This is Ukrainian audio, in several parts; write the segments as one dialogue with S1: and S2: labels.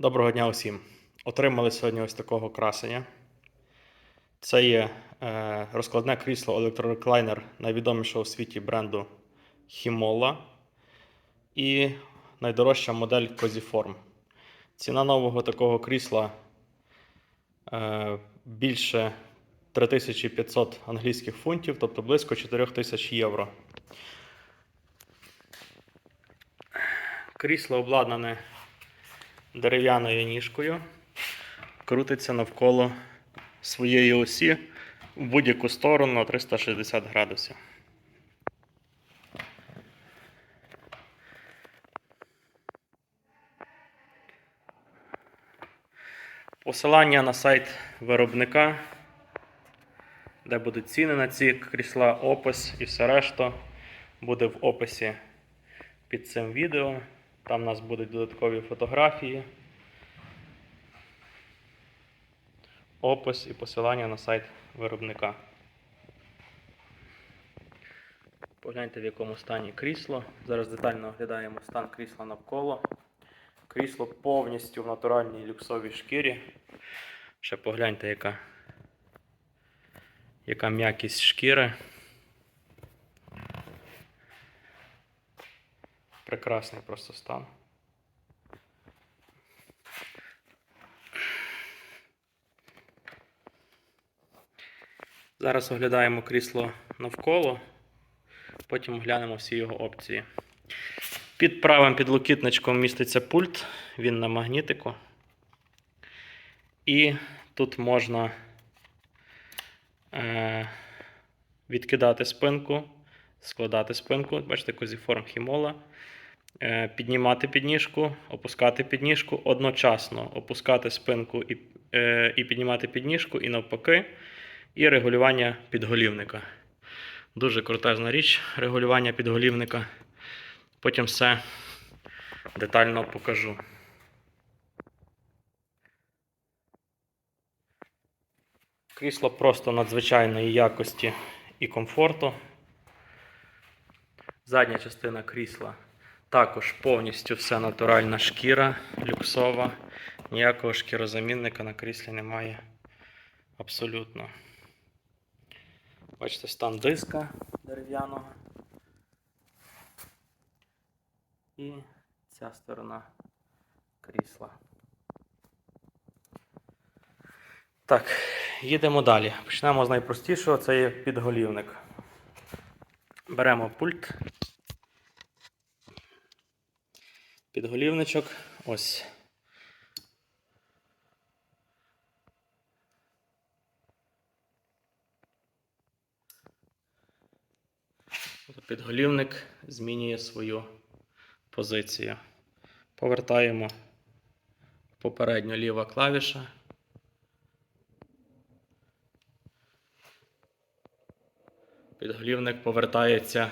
S1: Доброго дня усім. Отримали сьогодні ось такого красення. Це є е, розкладне крісло електрореклайнер найвідомішого у світі бренду Himola і найдорожча модель Coziform. Ціна нового такого крісла е, більше 3500 англійських фунтів, тобто близько 4000 євро. Крісло обладнане дерев'яною ніжкою, крутиться навколо своєї осі в будь-яку сторону на 360 градусів. Посилання на сайт виробника, де будуть ціни на ці крісла, опис і все решта буде в описі під цим відео. Там у нас будуть додаткові фотографії, опис і посилання на сайт виробника. Погляньте, в якому стані крісло. Зараз детально оглядаємо стан крісла навколо. Крісло повністю в натуральній люксовій шкірі. Ще погляньте, яка, яка м'якість шкіри. Прекрасний просто стан. Зараз оглядаємо крісло навколо, потім оглянемо всі його опції. Під правим підлокітничком міститься пульт, він на магнітику. І тут можна е, відкидати спинку, складати спинку. Бачите, козіформ хімола. Е, піднімати підніжку, опускати підніжку, одночасно опускати спинку і, е, і піднімати підніжку, і навпаки, і регулювання підголівника. Дуже крутезна річ регулювання підголівника. Потім все детально покажу. Крісло просто надзвичайної якості і комфорту. Задня частина крісла також повністю все натуральна шкіра люксова. Ніякого шкірозамінника на кріслі немає. Абсолютно. Бачите, стан диска дерев'яного. І ця сторона крісла. Так, їдемо далі. Почнемо з найпростішого, це є підголівник. Беремо пульт. Підголівничок. Ось. Підголівник змінює свою позицію. Повертаємо попередньо ліва клавіша. Підголівник повертається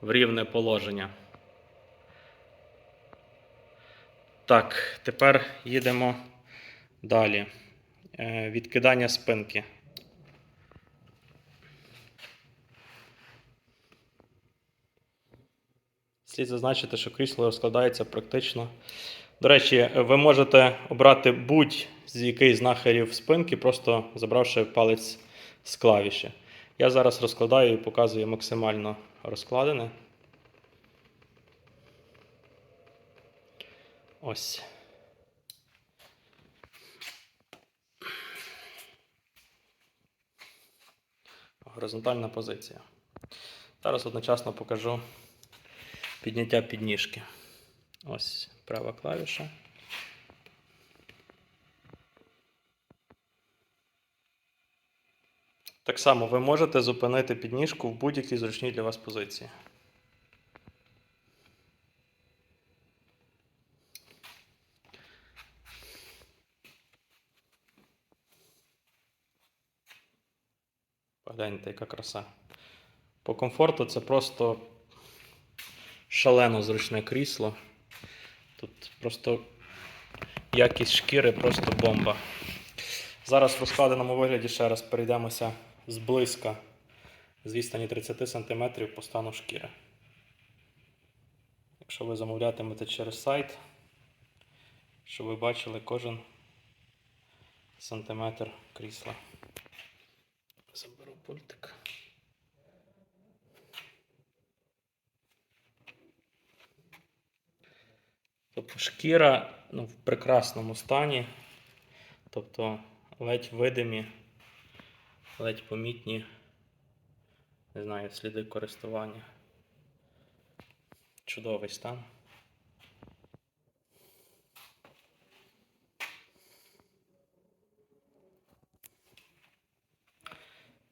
S1: в рівне положення. Так, тепер їдемо далі. Е, Відкидання спинки. Слід зазначити, що крісло розкладається практично. До речі, ви можете обрати будь-з який з нахилів спинки, просто забравши палець з клавіші. Я зараз розкладаю і показую максимально розкладене. Ось. Горизонтальна позиція. Зараз одночасно покажу підняття підніжки. Ось права клавіша. Так само ви можете зупинити підніжку в будь-якій зручній для вас позиції. Погляньте, яка краса. По комфорту це просто шалено зручне крісло. Тут просто якість шкіри, просто бомба. Зараз в розкладеному вигляді ще раз перейдемося зблизька з відстані 30 см по стану шкіри. Якщо ви замовлятимете через сайт, щоб ви бачили кожен сантиметр крісла. Пультик. Тобто шкіра ну, в прекрасному стані. Тобто ледь видимі, ледь помітні, не знаю, сліди користування. Чудовий стан.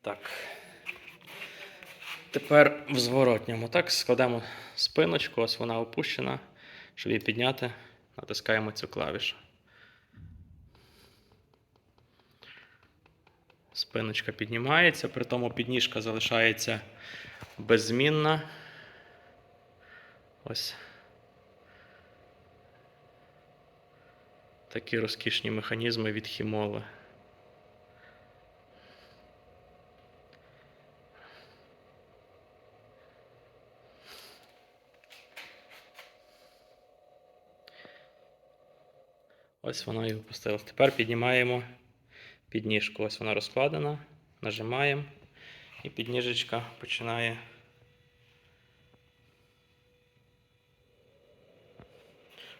S1: Так. Тепер в зворотньому. Так, складемо спиночку, ось вона опущена. Щоб її підняти, натискаємо цю клавішу. Спиночка піднімається, при тому підніжка залишається беззмінна. Ось. Такі розкішні механізми від хімоли. Ось вона і опустилась. Тепер піднімаємо підніжку. Ось вона розкладена. Нажимаємо. І підніжечка починає.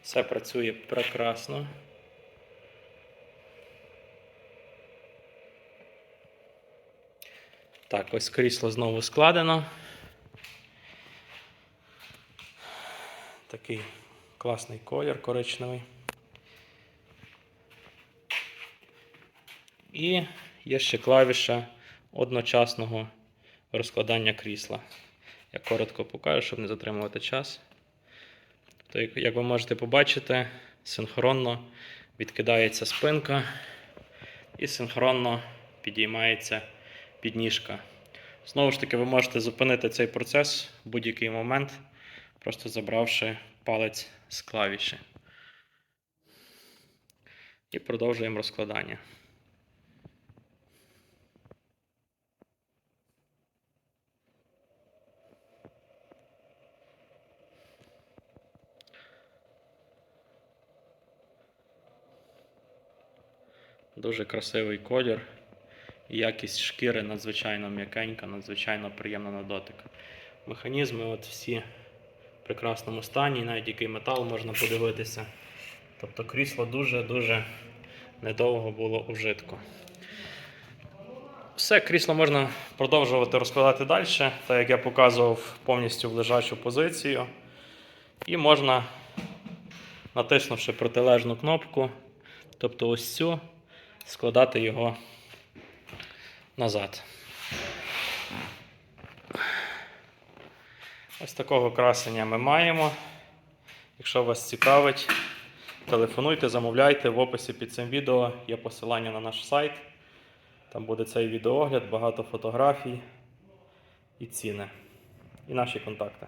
S1: Все працює прекрасно. Так, ось крісло знову складено. Такий класний колір коричневий. І є ще клавіша одночасного розкладання крісла. Я коротко покажу, щоб не затримувати час. То, як- як ви можете побачити, синхронно відкидається спинка і синхронно підіймається підніжка. Знову ж таки, ви можете зупинити цей процес в будь-який момент, просто забравши палець з клавіші. І продовжуємо розкладання. Дуже красивий колір. Якість шкіри надзвичайно м'якенька, надзвичайно приємна на дотик. Механізми от всі в прекрасному стані, навіть який метал можна подивитися. Тобто крісло дуже-дуже недовго було у вжитку. Все, крісло можна продовжувати розкладати далі, так як я показував повністю в лежачу позицію. І можна, натиснувши протилежну кнопку, тобто ось цю, складати його назад. Ось такого красення ми маємо. Якщо вас цікавить, телефонуйте, замовляйте. В описі під цим відео є посилання на наш сайт. Там буде цей відеоогляд, багато фотографій і ціни. І наші контакти.